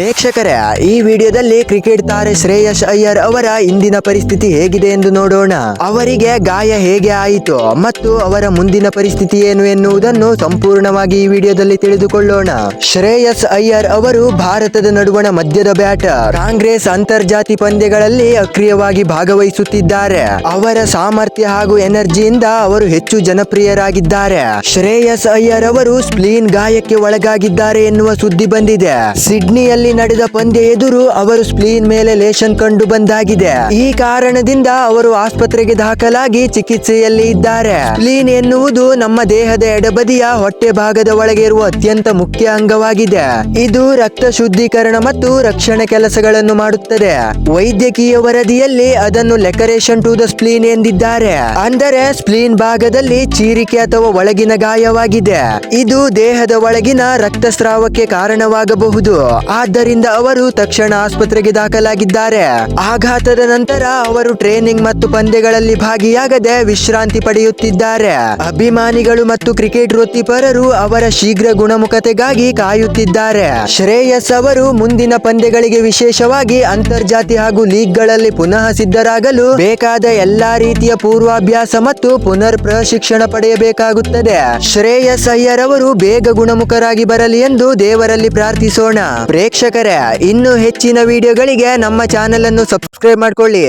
ಪ್ರೇಕ್ಷಕರೇ, ಈ ವಿಡಿಯೋದಲ್ಲಿ ಕ್ರಿಕೆಟ್ ತಾರೆ ಶ್ರೇಯಸ್ ಅಯ್ಯರ್ ಅವರ ಇಂದಿನ ಪರಿಸ್ಥಿತಿ ಹೇಗಿದೆ ಎಂದು ನೋಡೋಣ. ಅವರಿಗೆ ಗಾಯ ಹೇಗೆ ಆಯಿತು ಮತ್ತು ಅವರ ಮುಂದಿನ ಪರಿಸ್ಥಿತಿ ಏನು ಎನ್ನುವುದನ್ನು ಸಂಪೂರ್ಣವಾಗಿ ಈ ವಿಡಿಯೋದಲ್ಲಿ ತಿಳಿದುಕೊಳ್ಳೋಣ. ಶ್ರೇಯಸ್ ಅಯ್ಯರ್ ಅವರು ಭಾರತದ ನಡುವಣ ಮಧ್ಯದ ಬ್ಯಾಟರ್. ಕಾಂಗ್ರೆಸ್ ಅಂತರ್ಜಾತಿ ಪಂದ್ಯಗಳಲ್ಲಿ ಅಕ್ರಿಯವಾಗಿ ಭಾಗವಹಿಸುತ್ತಿದ್ದಾರೆ. ಅವರ ಸಾಮರ್ಥ್ಯ ಹಾಗೂ ಎನರ್ಜಿಯಿಂದ ಅವರು ಹೆಚ್ಚು ಜನಪ್ರಿಯರಾಗಿದ್ದಾರೆ. ಶ್ರೇಯಸ್ ಅಯ್ಯರ್ ಅವರು ಸ್ಪ್ಲೀನ್ ಗಾಯಕ್ಕೆ ಒಳಗಾಗಿದ್ದಾರೆ ಎನ್ನುವ ಸುದ್ದಿ ಬಂದಿದೆ. ಸಿಡ್ನಿಯಲ್ಲಿ ನಡೆದ ಪಂದ್ಯ ಎದುರು ಅವರು ಸ್ಪ್ಲೀನ್ ಮೇಲೆ ಲೇಷನ್ ಕಂಡು ಬಂದಾಗಿದೆ. ಈ ಕಾರಣದಿಂದ ಅವರು ಆಸ್ಪತ್ರೆಗೆ ದಾಖಲಾಗಿ ಚಿಕಿತ್ಸೆಯಲ್ಲಿ ಇದ್ದಾರೆ. ಸ್ಪ್ಲೀನ್ ಎನ್ನುವುದು ನಮ್ಮ ದೇಹದ ಎಡಬದಿಯ ಹೊಟ್ಟೆ ಭಾಗದ ಒಳಗೆ ಇರುವ ಅತ್ಯಂತ ಮುಖ್ಯ ಅಂಗವಾಗಿದೆ. ಇದು ರಕ್ತ ಶುದ್ಧೀಕರಣ ಮತ್ತು ರಕ್ಷಣೆ ಕೆಲಸಗಳನ್ನು ಮಾಡುತ್ತದೆ. ವೈದ್ಯಕೀಯ ವರದಿಯಲ್ಲಿ ಅದನ್ನು ಲೆಕರೇಷನ್ ಟು ದ ಸ್ಪ್ಲೀನ್ ಎಂದಿದ್ದಾರೆ. ಅಂದರೆ ಸ್ಪ್ಲೀನ್ ಭಾಗದಲ್ಲಿ ಚೀರಿಕೆ ಅಥವಾ ಒಳಗಿನ ಗಾಯವಾಗಿದೆ. ಇದು ದೇಹದ ಒಳಗಿನ ರಕ್ತಸ್ರಾವಕ್ಕೆ ಕಾರಣವಾಗಬಹುದು. ಆದ್ದರಿಂದ ಅವರು ತಕ್ಷಣ ಆಸ್ಪತ್ರೆಗೆ ದಾಖಲಾಗಿದ್ದಾರೆ. ಆಘಾತದ ನಂತರ ಅವರು ಟ್ರೈನಿಂಗ್ ಮತ್ತು ಪಂದ್ಯಗಳಲ್ಲಿ ಭಾಗಿಯಾಗದೆ ವಿಶ್ರಾಂತಿ ಪಡೆಯುತ್ತಿದ್ದಾರೆ. ಅಭಿಮಾನಿಗಳು ಮತ್ತು ಕ್ರಿಕೆಟ್ ವೃತ್ತಿಪರರು ಅವರ ಶೀಘ್ರ ಗುಣಮುಖತೆಗಾಗಿ ಕಾಯುತ್ತಿದ್ದಾರೆ. ಶ್ರೇಯಸ್ ಅವರು ಮುಂದಿನ ಪಂದ್ಯಗಳಿಗೆ ವಿಶೇಷವಾಗಿ ಅಂತರ್ಜಾತಿ ಹಾಗೂ ಲೀಗ್ಗಳಲ್ಲಿ ಪುನಃ ಸಿದ್ಧರಾಗಲು ಬೇಕಾದ ಎಲ್ಲಾ ರೀತಿಯ ಪೂರ್ವಾಭ್ಯಾಸ ಮತ್ತು ಪುನರ್ ಪ್ರಶಿಕ್ಷಣ ಪಡೆಯಬೇಕಾಗುತ್ತದೆ. ಶ್ರೇಯಸ್ ಅಯ್ಯರ್ ಅವರು ಬೇಗ ಗುಣಮುಖರಾಗಿ ಬರಲಿ ಎಂದು ದೇವರಲ್ಲಿ ಪ್ರಾರ್ಥಿಸೋಣ. ಪ್ರೇಕ್ಷಕರೇ ಇನ್ನು ಹೆಚ್ಚಿನ ವಿಡಿಯೋಗಳಿಗೆ ನಮ್ಮ ಚಾನೆಲ್ ಅನ್ನು ಸಬ್ಸ್ಕ್ರೈಬ್ ಮಾಡ್ಕೊಳ್ಳಿ.